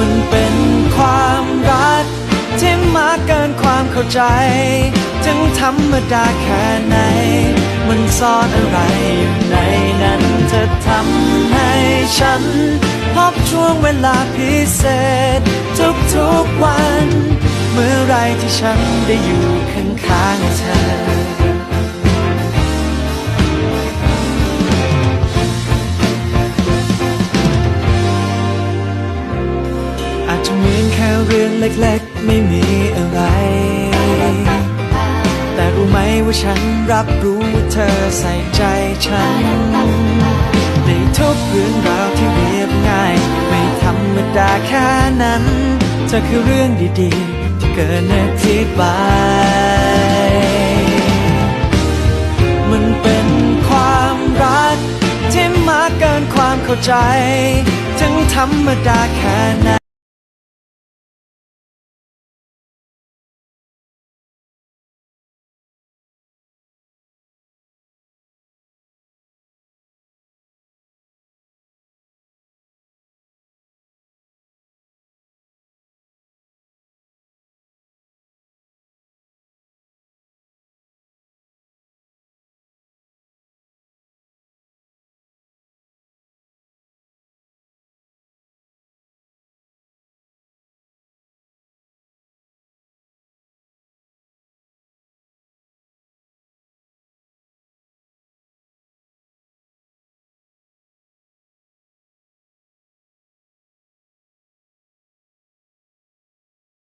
มันเป็นความรัก ที่มากเกินความเข้าใจ ถึงธรรมดาแค่ไหน มันซ่อนอะไรอยู่ในนั้นเธอทำให้ฉัน พบช่วงเวลาพิเศษ ทุกๆวัน เมื่อไรที่ฉันได้อยู่ข้างๆเธอ อาจจะเหมือนแค่เรื่องเล็กๆ ไม่มีอะไร แต่รู้ไหมว่าฉันรับรู้ว่าเธอใส่ใจฉัน ในทุกเรื่องราวที่เรียบง่าย ไม่ธรรมดาแค่นั้นเธอคือเรื่องดีๆ ที่เกินอธิบาย มันเป็นความรักที่มากเกินความเข้าใจ ถึงธรรมดาแค่ไหน